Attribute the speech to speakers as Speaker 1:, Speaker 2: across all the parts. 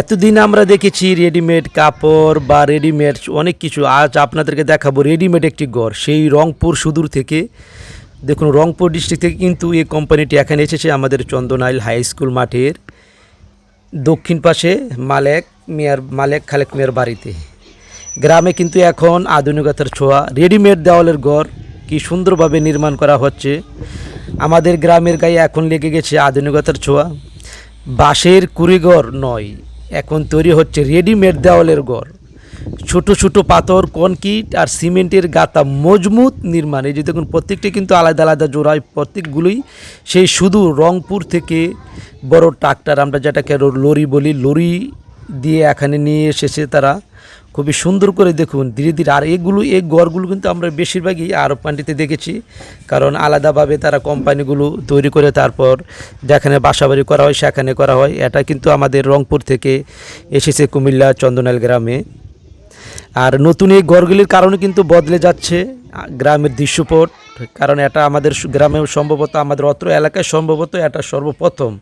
Speaker 1: এতদিন আমরা দেখেছি রেডিমেড কাপড় বা রেডিমেড অনেক কিছু। আজ আপনাদেরকে দেখাবো রেডিমেড একটি ঘর। সেই রংপুর সুদূর থেকে, দেখুন রংপুর ডিস্ট্রিক্ট থেকে কিন্তু এই কোম্পানিটি এখানে এসেছে আমাদের চন্দনাইল হাই স্কুল মাঠের দক্ষিণ পাশে মালেক মেয়ার, মালেক খালেক মেয়ার বাড়িতে। গ্রামে কিন্তু এখন আধুনিকতার ছোঁয়া। রেডিমেড দেওয়ালের ঘর কি সুন্দরভাবে নির্মাণ করা হচ্ছে। আমাদের গ্রামের গায়ে এখন লেগে গেছে আধুনিকতার ছোঁয়া। বাঁশের কুড়িঘর নয় এখন তৈরি হচ্ছে রেডিমেড দেওয়ালের ঘর। ছোট ছোট পাথর, কনক্রিট আর সিমেন্টের গাতা মজবুত নির্মাণ। এই যে দেখুন, প্রত্যেকটি কিন্তু আলাদা আলাদা জোড়ায় প্রত্যেকগুলোই। সেই শুধু রংপুর থেকে বড় ট্রাক্টর, আমরা যেটাকে লরি বলি, লরি দিয়ে এখানে নিয়ে এসেছে তারা। খুবই সুন্দর করে দেখুন, ধীরে ধীরে। আর এগুলো এই গড়গুলো কিন্তু আমরা বেশিরভাগই আরব পান্ডিতে দেখেছি, কারণ আলাদাভাবে তারা কোম্পানিগুলো তৈরি করে তারপর যেখানে বাসাবাড়ি করা হয় সেখানে করা হয়। এটা কিন্তু আমাদের রংপুর থেকে এসেছে কুমিল্লা চন্দনাল গ্রামে। আর নতুন এই গড়গুলির কারণে কিন্তু বদলে যাচ্ছে গ্রামের দৃশ্যপট, কারণ এটা আমাদের গ্রামে সম্ভবত, আমাদের অত্র এলাকায় সম্ভবত এটা সর্বপ্রথম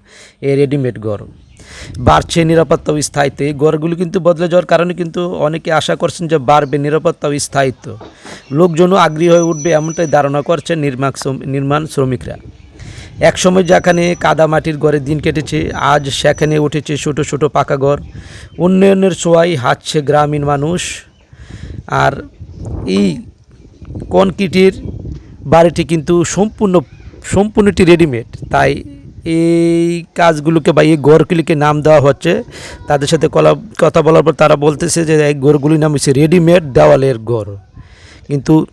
Speaker 1: এই রেডিমেড গড়। বাড়ছে নিরাপত্তা ও স্থায়িত্ব। এই গড়গুলো কিন্তু বদলে যাওয়ার কারণে কিন্তু অনেকে আশা করছেন যে বাড়বে নিরাপত্তা ও স্থায়িত্ব। লোকজনও আগ্রহী হয়ে উঠবে এমনটাই ধারণা করছেন নির্মাণ নির্মাণ শ্রমিকরা। একসময় যেখানে কাদা মাটির ঘরে দিন কেটেছে, আজ সেখানে উঠেছে ছোটো ছোটো পাকা ঘর। উন্নয়নের ছোঁয়ায় হাঁটছে গ্রামীণ মানুষ। আর এই কনক্রিটের বাড়িটি কিন্তু সম্পূর্ণ, সম্পূর্ণটি রেডিমেড। তাই এই কাজগুলোকে বা এই গড়গুলিকে নাম দেওয়া হচ্ছে। তাদের সাথে কলা কথা বলার পর তারা বলতেছে যে এই গড়গুলির নাম হচ্ছে রেডিমেড দেওয়ালের গড়। কিন্তু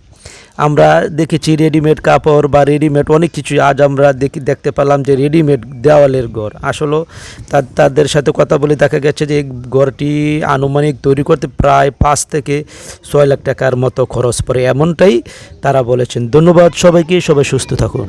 Speaker 1: আমরা দেখেছি রেডিমেড কাপড় বা রেডিমেড অনেক কিছু আজ আমরা দেখি দেখতে পেলাম যে রেডিমেড দেওয়ালের ঘর আসলে তাদের সাথে কথা বলে দেখা গেছে যে ঘরটি আনুমানিক তৈরি করতে প্রায় পাঁচ থেকে ছয় লাখ টাকার মতো খরচ পড়ে। এমনটাই তারা বলেছেন। ধন্যবাদ সবাইকে, সবাই সুস্থ থাকুন।